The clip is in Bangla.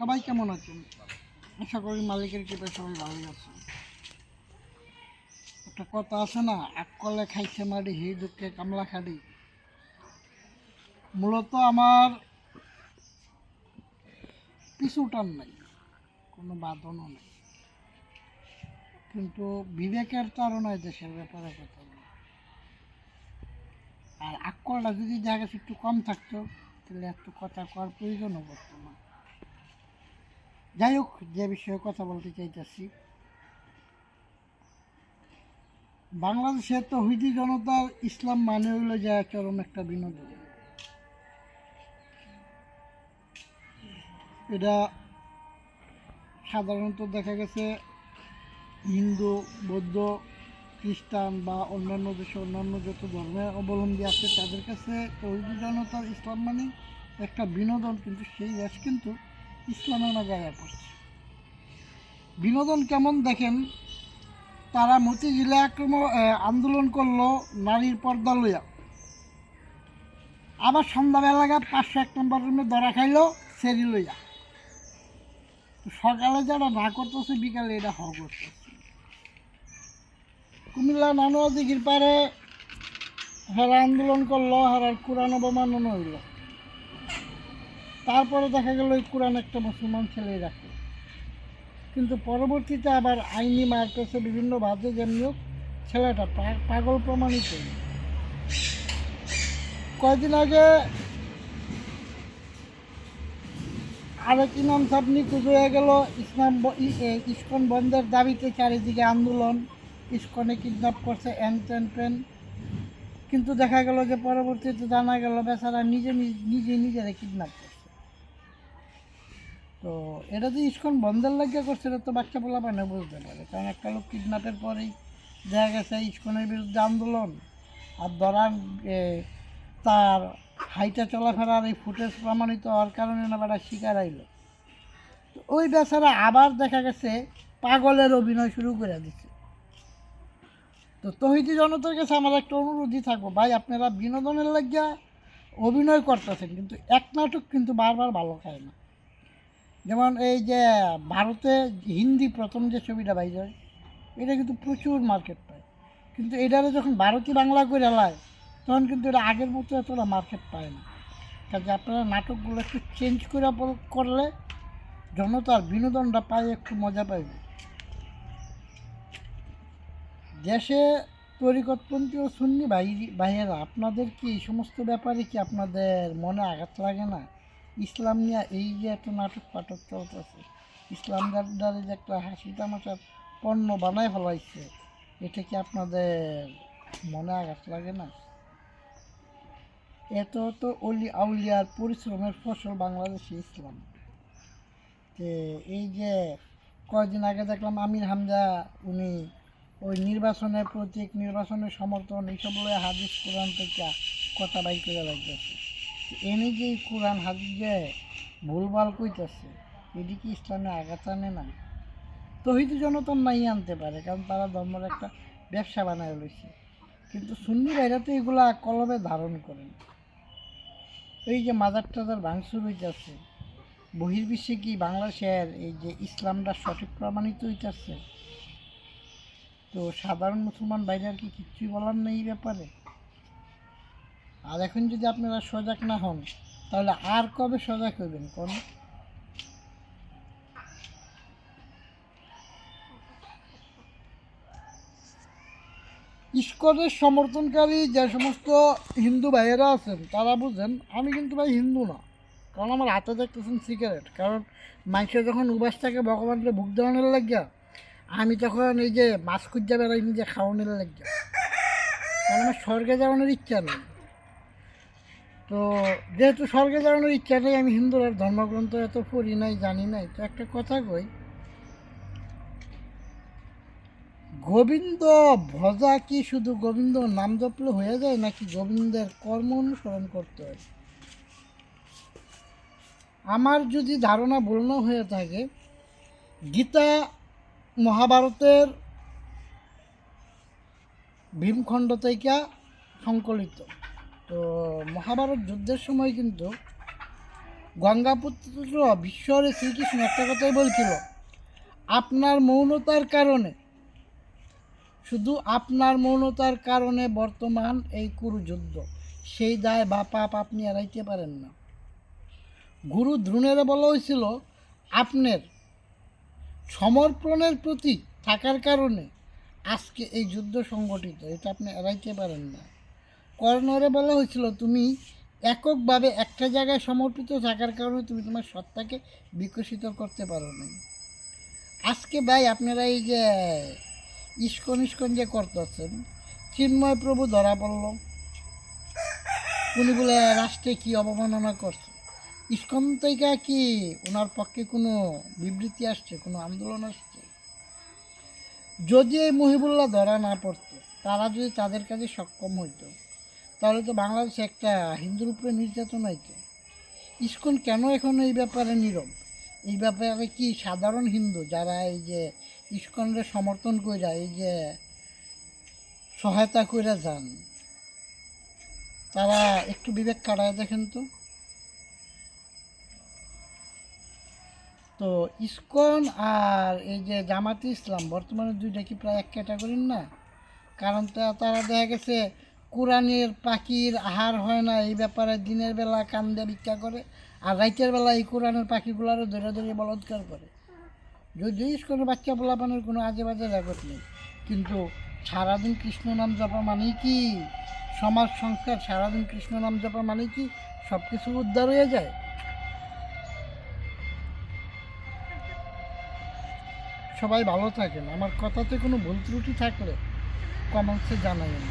সবাই কেমন আছেন? আশা করি মালিকের কৃপায় সবাই ভালোই আছে একটা কথা আছে না, এক কলে খাইছে মারি হি দুঃখে কামলা খাড়ি। মূলত আমার পিছু টান নাই, কোনো বাঁধনও নেই। কিন্তু বিবেকের তাড়নায় দেশের ব্যাপারে কথা আর আক্কলটা যদি জায়গা একটু কম থাকতো, তাহলে একটু কথা কওয়ার প্রয়োজনও পড়তো না। যাই হোক, যে বিষয়ে কথা বলতে চাইতেছি। তো হুইদি জনতার ইসলাম মানে হইল যে চরম একটা বিনোদন। এটা সাধারণত দেখা গেছে হিন্দু, বৌদ্ধ, খ্রিস্টান বা অন্যান্য দেশে অন্যান্য যত ধর্মের অবলম্বী আছে, তাদের কাছে তৌহিদি জনতার ইসলাম মানে একটা বিনোদন, কিন্তু সেই দেশ কিন্তু ইসলামের না জায়গায় পড়ছে। বিনোদন কেমন দেখেন? তারা মতিঝিলে আক্রমণ আহ, আন্দোলন করল নারীর পর্দা লইয়া। আবার সন্ধ্যাবেলা পাঁচশো এক নম্বর রুমে ধরা খাইলো সেরি লইয়া। সকালে যারা না করতেছে বিকালে এটা হ করতেছে। কুমিল্লা নানুয়া দিঘির পারে হারা আন্দোলন করল হারার কোরআন অবমাননা হইল। তারপরে দেখা গেল এই কোরআন একটা মুসলমান ছেলে রাখে। কিন্তু পরবর্তীতে আবার আইনি মার কাছে বিভিন্ন বাদে যেমনি হোক ছেলেটা পাগল প্রমাণিত। কয়েকদিন আগে আরেক ইমাম সাহেব নিখোঁজ হয়ে গেল, ইসলাম ইস্কন বন্ধের দাবিতে চারিদিকে আন্দোলন। ইস্কনে কিডন্যাপ করছে এন টেন কিন্তু দেখা গেল যে পরবর্তীতে জানা গেল, বেচারা নিজে নিজ- নিজে নিজেরা কিডন্যাপ তো এটা যে ইস্কন বন্ধের লাগিয়া করছে, এটা তো বাচ্চা পোলা পানে বুঝতে পারে। কারণ একটা লোক কিডন্যাপের পরেই দেখা গেছে ইস্কনের বিরুদ্ধে আন্দোলন। আর ধরার তার হাইটা চলাফেরার এই ফুটেজ প্রমাণিত হওয়ার কারণে না বেটা শিকার আইলো। তো ওই বেচারা আবার দেখা গেছে পাগলের অভিনয় শুরু করে দিচ্ছে তো তহিদি জনতার কাছে আমার একটা অনুরোধই থাকব, ভাই, আপনারা বিনোদনের লাগিয়া অভিনয় করতেছেন, কিন্তু এক নাটক কিন্তু বারবার ভালো খায় না। যেমন এই যে ভারতে হিন্দি প্রথম যে ছবিটা বাইর হয় এটা কিন্তু প্রচুর মার্কেট পায়। কিন্তু এটারে যখন ভারতী বাংলা করে এলায়, তখন কিন্তু এটা আগের মতো এতটা মার্কেট পায় না। কাজে আপনারা নাটকগুলো একটু চেঞ্জ করে করলে জনতার বিনোদনটা পায়, একটু মজা পাইবে দেশে তরিকতপন্থী ও সুন্নি ভাই, ভাইয়েরা, আপনাদের কি এই সমস্ত ব্যাপারে কি আপনাদের মনে আঘাত লাগে না? ইসলাম নিয়ে এই যে একটা নাটক পাঠক চলতেছে, ইসলাম দ্বারা যে একটা হাসি তামাশার পণ্য বানায় ফেলাইছে, এটা কি আপনাদের মনে আঘাত লাগে না? এত তো অলি আউলিয়ার পরিশ্রমের ফসল বাংলাদেশে ইসলাম। যে এই যে কয়েকদিন আগে দেখলাম আমির হামজা, উনি ওই নির্বাচনের প্রতীক, নির্বাচনের সমর্থন, এইসব হাদিস কোরআন থেকে কথা বাই করে লাগতেছে এনে যে কোরআন হাদিস যে ভুলভাল কইতেছে। এটি কি ইসলামে আঘাত আনে না তহিদ জনতন নাই আনতে পারে, কারণ তারা ধর্মের একটা ব্যবসা বানায় রয়েছে কিন্তু সুন্নি ভাইরা তো এগুলা কলমে ধারণ করেন এই যে মাদার টাদার ভাঙচুর হইতেছে, বহির্বিশ্বে কি বাংলাদেশের এই যে ইসলামটা সঠিক প্রমাণিত হইতেছে? তো সাধারণ মুসলমান আর কি কিচ্ছুই বলার নেই ব্যাপারে? আর এখন যদি আপনারা সজাগ না হন, তাহলে আর কবে সজাগ হইবেন কোন? ইস্কনের সমর্থনকারী যে সমস্ত হিন্দু ভাইয়েরা আছেন, তারা বুঝেন, আমি কিন্তু ভাই হিন্দু না। কারণ আমার হাতে দেখতেছেন সিগারেট। কারণ মানুষের যখন উবাস থাকে, ভগবানকে ভোগ দেওয়ানোর লাগিয়া, আমি তখন এই যে মাছ খুঁজা বেড়াই নিজে খাওয়ানোর লাগিয়া। কারণ আমার স্বর্গে যাওয়ানোর ইচ্ছা নেই। তো যেহেতু স্বর্গে যাওয়ানোর ইচ্ছা নেই, আমি হিন্দুর ধর্মগ্রন্থ এত পড়ি নাই, জানি নাই, তো একটা কথা কই? গোবিন্দ ভজা কি শুধু গোবিন্দ নাম জপলে হয়ে যায়, নাকি গোবিন্দের কর্ম অনুসরণ করতে হয়? আমার যদি ধারণা না হয়ে থাকে, গীতা মহাভারতের ভীমখণ্ড থেকে সংকলিত। তো মহাভারত যুদ্ধের সময় কিন্তু গঙ্গাপুত্র বিশ্বরে শ্রীকৃষ্ণ একটা কথাই বলছিল, আপনার মৌনতার কারণে। শুধু আপনার মৌনতার কারণে বর্তমান এই কুরুযুদ্ধ, সেই দায় বা পাপ আপনি এড়াইতে পারেন না। গুরু দ্রোণের বলা হয়েছিল, আপনার সমর্পণের প্রতি থাকার কারণে আজকে এই যুদ্ধ সংগঠিত, এটা আপনি এড়াইতে পারেন না। কর্ণরে বলা হয়েছিল, তুমি এককভাবে একটা জায়গায় সমর্পিত থাকার কারণে তুমি তোমার সত্তাকে বিকশিত করতে পারো না আজকে ভাই আপনারা এই যে ইস্কন ইস্কন যে করতেছেন, চিন্ময় প্রভু ধরা পড়ল। উনি বলে, রাষ্ট্রে কি অবমাননা করছে? ইস্কন থেকে কি ওনার পক্ষে কোনো বিবৃতি আসছে, কোনো আন্দোলন আসছে? যদি এই মহিবুল্লাহ ধরা না পড়তো, তারা যদি তাদের কাছে সক্ষম হইতো তাহলে তো বাংলাদেশে একটা হিন্দুর উপরে নির্যাতন হইতো ইস্কন কেন এখন এই ব্যাপারে নীরব? এই ব্যাপারে কি সাধারণ হিন্দু যারা এই যে ইস্কনরে সমর্থন কইরা, এই যে সহায়তা কইরা যান, তারা একটু বিবেক কাটায় দেখেন তো। তো ইস্কন আর এই যে জামাতে ইসলাম বর্তমানে দুইটা কি প্রায় এক ক্যাটাগরির না? কারণ তারা দেখা গেছে কোরআনের পাখির আহার হয় না, এই ব্যাপারে দিনের বেলা কান্দে ভিক্ষা করে, আর রাইতের বেলা এই কোরআনের পাখিগুলারও ধরে ধরে বলৎকার করে। যদি ইস্কনের বাচ্চা পোলাপানের কোনো আজে বাজে রেকর্ড নেই, কিন্তু সারাদিন কৃষ্ণ নাম জপা মানেই কি? সমাজ সংস্কার সারাদিন কৃষ্ণ নাম জপা মানেই কি? সব কিছু উদ্ধার হয়ে যায়? সবাই ভালো থাকেন। আমার কথাতে কোনো ভুল ত্রুটি থাকলে কমেন্টসে জানাবেন